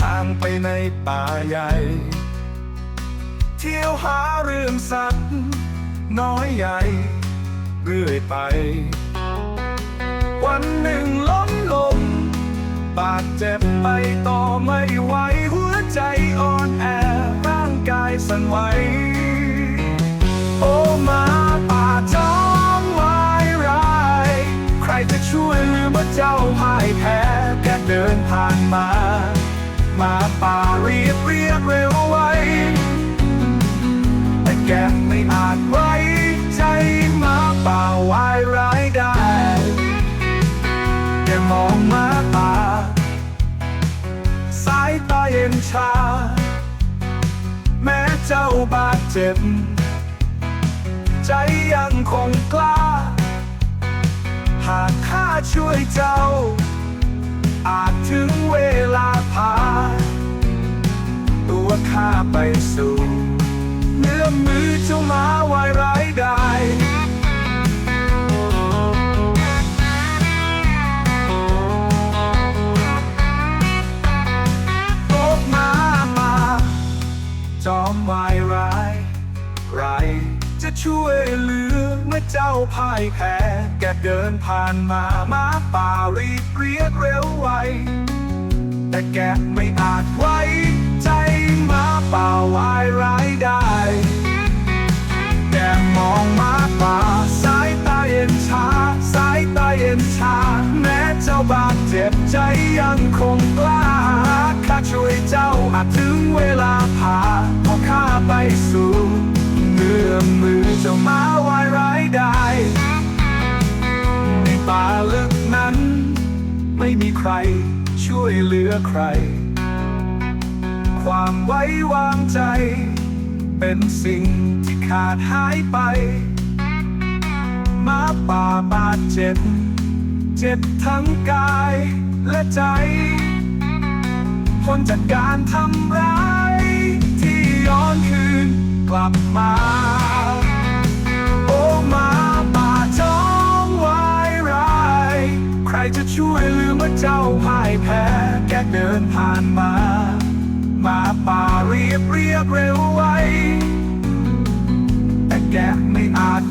ทางไปในป่าใหญ่ เที่ยวหาเรื่องสัตว์ น้อยใหญ่เรื่อยไป วันหนึ่งล้มลงบาดเจ็บไปต่อไม่ไหวหัวใจอ่อนแอร่างกายสั่นไหวโอ้มาป่าจ้องวายร้าย ใครจะช่วยลืมว่าเจ้าพ่ายแพ้แกเดินผ่านมา มาป่าเรียกเรียกเร็วไวแต่แกไม่อาจไว้ใจมาป่าวายร้ายได้แกมองมาป่า สายตาเย็นชา แม้เจ้าบาดเจ็บ ใจยังคงกล้า หากข้าช่วยเจ้า ไปสู่เนื้อมมือเจ้ามาวายร้ายได้ตกมามาจอมวายร้ายไรจะช่วยเหลือเมื่อเจ้าพ่ายแพ้แกเดินผ่านมามาป่ารีบเรียกเร็วไวแต่แกไม่อาจไว้ใจมาป่า วายร้ายได้แกมองมาป่าสายตาเย็นชา สายตาเย็นชา แม้เจ้าบาดเจ็บใจยังคงกล้าข้าช่วยเจ้าอาจถึงเวลาพาพอข้าไปสู่เงื่อมมือเจ้ามาวายร้ายได้ในป่าลึกนั้น ไม่มีใครช่วยเหลือใคร ความไว้วางใจ เป็นสิ่งที่ขาดหายไปมาป่าบาดเจ็บ เจ็บทั้งกายและใจพ้นจากการทำร้าย ที่ย้อนคืนกลับมาโอ้มาป่าจ้องวายร้ายใครจะช่วยลืมว่าเจ้าพ่ายแพ้ แกเดินผ่านมา มาป่าเรียบเรียบเร็วไวแต่แกไม่อาจ